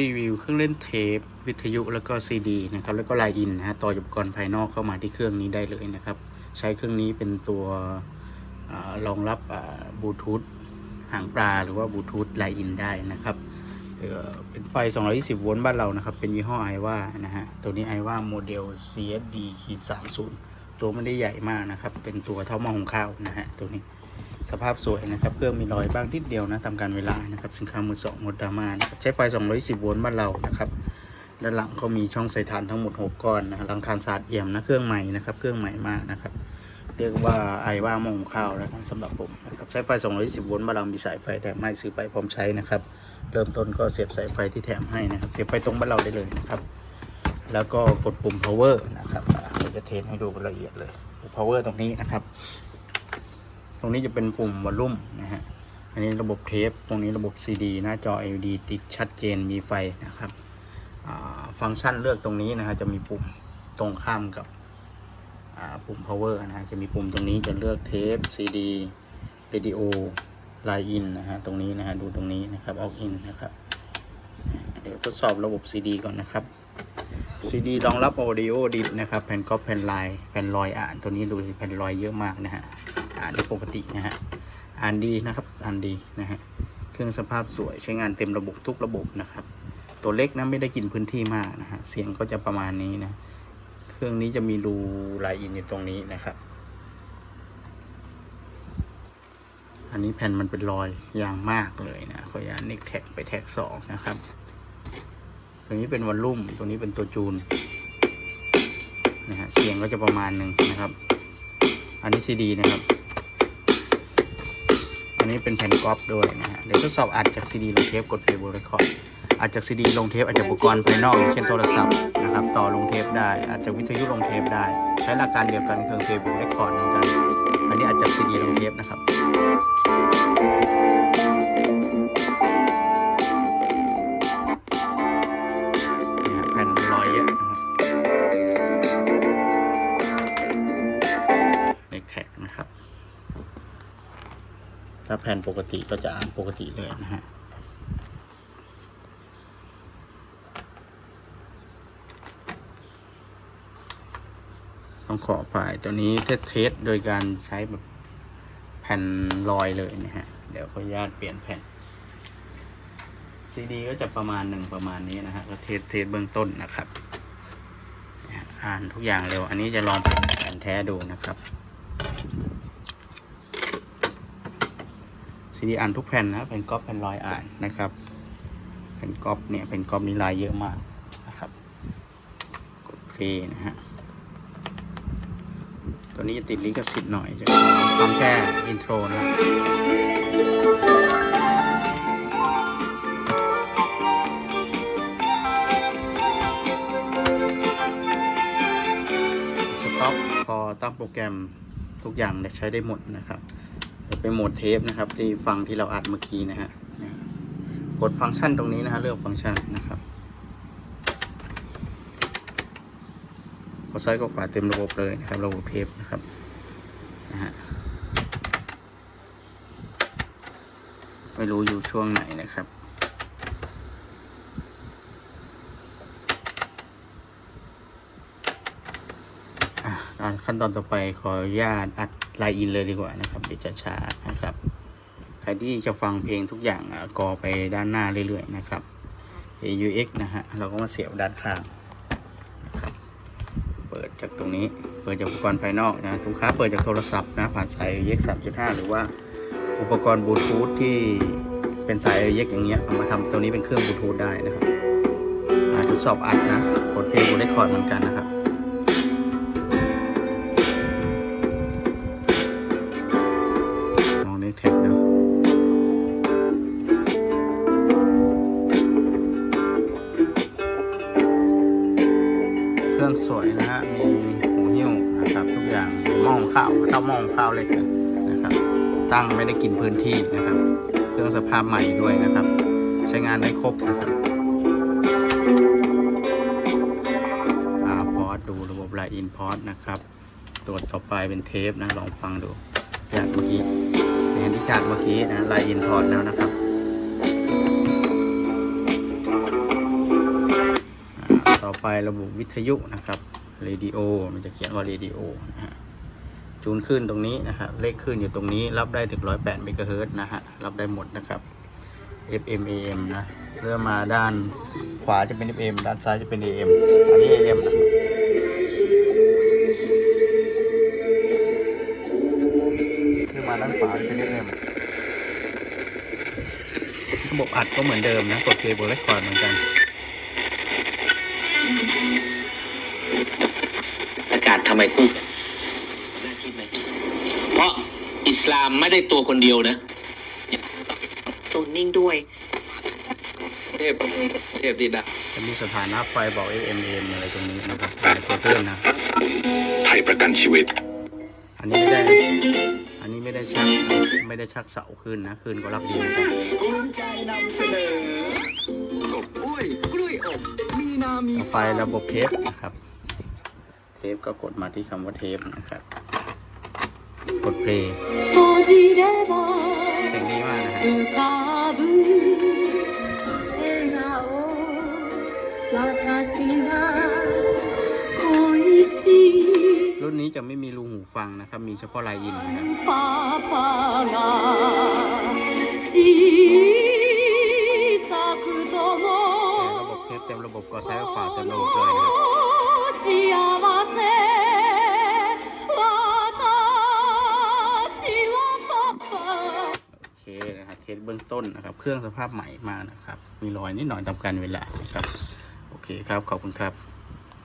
รีวิวเครื่องเล่นเทป วิทยุแล้วก็ซีดีนะครับแล้วก็ไลน์อินนะฮะต่ออุปกรณ์ภายนอกเข้ามาที่เครื่องนี้ได้เลยนะครับ ใช้เครื่องนี้เป็นตัวอรองรับบลูทูธหางปลาหรือว่าบลูทูธไลน์อินได้นะครับเอ่อเป็นไฟ 220 โวลต์บ้านเรานะครับ เป็นยี่ห้อไอว่านะฮะ ตัวนี้ไอว่าโมเดล CSD ขีด30 ตัวไม่ได้ใหญ่มากนะครับ เป็นตัวเท่าหม้อหุงข้าวนะฮะ ตัวนี้ สภาพสวยนะครับเครื่องมีรอยบ้างนิดเดียวนะตามการเวลานะครับสินค้ามือสองโมดดามานะครับใช้ไฟ 210 โวลต์บ้านเรานะครับด้านหลังก็มีช่องใส่ถ่านทั้งหมด 6 ก้อนนะหลังทานสาดเอี่ยมนะเครื่องใหม่นะครับเครื่องใหม่มากนะครับเรียกว่าไอว่ามองข้าวแล้วกันสำหรับผมนะครับใช้ไฟ 210 โวลต์บ้านเรามีสายไฟแถมให้ซื้อไปพร้อมใช้นะครับเริ่มต้นก็เสียบสายไฟที่แถมให้นะครับเสียบไฟตรงบ้านเราได้เลยนะครับแล้วก็กดปุ่ม power นะครับอ่าเราจะเทสให้ดูละเอียดเลย power ตรงนี้นะครับ ตรงนี้จะเป็นปุ่มวอลลุ่มนะฮะ อันนี้ระบบเทป ตรงนี้ระบบ CD หน้าจอ LED ติดชัดเจนมีไฟนะครับ ฟังก์ชันเลือกตรงนี้นะฮะจะมีปุ่มตรงข้ามกับปุ่ม power นะฮะ จะมีปุ่มตรงนี้จะเลือกเทป CD radio line in นะฮะ ตรงนี้นะฮะ ดูตรงนี้นะครับ out in นะครับ เดี๋ยวทดสอบระบบ CD ก่อนนะครับ CD รองรับ audio DIP นะครับ แผ่นก๊อปแผ่นลาย แผ่นลอยอ่าน ตัวนี้ดูแผ่นลอยเยอะมากนะฮะ อ่านได้ปกตินะฮะอ่านดีนะครับอ่านดีนะฮะเครื่องสภาพสวยใช้งานเต็มระบบทุกระบบนะครับ ตัวเล็กนะไม่ได้กินพื้นที่มากนะฮะเสียงก็จะประมาณนี้นะเครื่องนี้จะมีรูลายอินอยู่ตรงนี้นะครับ อันนี้แผ่นมันเป็นรอยอยางมากเลยนะขออนุญาตน็กแท็กไปแท็กสองนะครับ ตัวนี้เป็นวอลลุ่มตัวนี้เป็นตัวจูนนะฮะเสียงก็จะประมาณหนึ่งนะครับ อันนี้ซีดีนะครับ อันนี้เป็นแผ่นก๊อปด้วยนะฮะเดี๋ยวทดสอบอัดจากซีดีลงเทปกดเพลย์บนเรคคอร์ดอัดจากซีดีลงเทปอาจจะอุปกรณ์ภายนอกอย่างเช่นโทรศัพท์นะครับต่อลงเทปได้อาจจะวิทยุลงเทปได้ ใช้หลักการเดียวกันเครื่อเพลย์บนเรคคอร์ดเหมือนกันอันนี้อัดจากซีดีลงเทปนะครับ ถ้าแผ่นปกติก็จะอ่านปกติเลยนะฮะต้องขอฝ่ายตัวนี้เทสเทสโดยการใช้แบบแผ่นลอยเลยนะฮะ เดี๋ยวขออนุญาตเปลี่ยนแผ่นซีดีก็จะประมาณหนึ่งประมาณนี้นะฮะก็เทสเทสเบื้องต้นนะครับ อ่านทุกอย่างเร็ว อันนี้จะลองเป็นแผ่นแท้ดูนะครับ ซีดีอ่านทุกแผ่นนะเป็นก๊อปเป็นรอยอ่านนะครับเป็นก๊อปเนี่ยเป็นก๊อปนี้ลายเยอะมากนะครับกดเพลย์นะฮะตัวนี้จะติดลิขสิทธิ์หน่อยจะฟังแค่อินโทรนะสต็อปพอตั้งโปรแกรมทุกอย่างเนี่ยใช้ได้หมดนะครับ ไปโหมดเทปนะครับ ที่ฟังที่เราอัดเมื่อกี้นะฮะกดฟังก์ชันตรงนี้นะฮะเลือกฟังก์ชันนะครับกดซ้ายกดขวาเต็มระบบเลยนะครับ ระบบเทปนะครับนะฮะไม่รู้อยู่ช่วงไหนนะครับอะอะขั้นตอนต่อไปขออนุญาตอัด ไลน์อินเลยดีกว่านะครับเดี๋ยวจะช้านะครับ ใครที่จะฟังเพลงทุกอย่างอะกอไปด้านหน้าเรื่อยๆนะครับ AUX นะฮะเราก็มาเสียบด้านข้างนะครับเปิดจากตรงนี้เปิดจากอุปกรณ์ภายนอกนะทุกค้าเปิดจากโทรศัพท์นะผ่านสาย AUX 3.5 หรือว่าอุปกรณ์บลูทูธที่เป็นสาย AUX อย่างเงี้ยเอามาทำตัวนี้เป็นเครื่องบลูทูธได้นะครับอะทดสอบอัดนะกดเพลงบนเรคคอร์ดเหมือนกันนะครับ รื่องสวยนะฮะ มีหูหิ้วนะครับทุกอย่างหม้องข้าวเท่าหม้องข้าวเล็กนะครับ ตั้งไม่ได้กินพื้นที่นะครับ เครื่องสภาพใหม่ด้วยนะครับ ใช้งานได้ครบนะครับอาพอร์ตดูระบบไลน์อินพอร์ตนะครับ ตัวต่อไปเป็นเทปนะ ลองฟังดูจากเมื่อกี้แทนที่ชาร์จเมื่อกี้นะไลน์อินพอร์ตแล้วนะครับ่อไฟระบบวิทยุนะครับเรดิโอมันจะเขียนว่าเรดิโอนะฮะจูนขึ้นตรงนี้นะครับเลขขึ้นอยู่ตรงนี้ รับได้ถึง 108เมกะเฮิรตนะฮะ รับได้หมดนะครับ FM AM นะเริ่มมาด้านขวาจะเป็น FM ด้านซ้ายจะเป็น AM อันนี้ AM นะครับขึ้นมาด้านขวาจะเป็น FM ระบบอัดก็เหมือนเดิมนะกดเคเบิลเรคคอร์ดเหมือนกัน มคู่กันน่าคิดไหมเพราะอิสลามไม่ได้ตัวคนเดียวนะตูนนิ่งด้วย เทพเทพดีนะจะมีสถานะไฟบอก AM AM อะไรตรงนี้นะครับในตัวเครื่องนะ ไทยประกันชีวิต อันนี้ไม่ได้ อันนี้ไม่ได้ชักไม่ได้ชักเสาขึ้นนะขึ้นก็รับดีเหมือนกันภูมิใจนำเสนออบอุ้ยกล้วยอบมีนามีต่อไฟระบบเทปนะครับเทปก็กดมาที่คำว่าเทปนะครับ กดเพลงเสียงดีมากนะครับรุ่นนี้จะไม่มีรูหูฟังนะครับ มีเฉพาะลายอินนะครับระบบเทปเต็มระบบก็ซ้ายขวาเต็มระบบเลยนะครับ โอเคนะครับเทสเบื้องต้นนะครับ เครื่องสภาพใหม่มากนะครับ มีรอยนิดหน่อยตามการเวลานะครับ โอเคครับ ขอบคุณครับ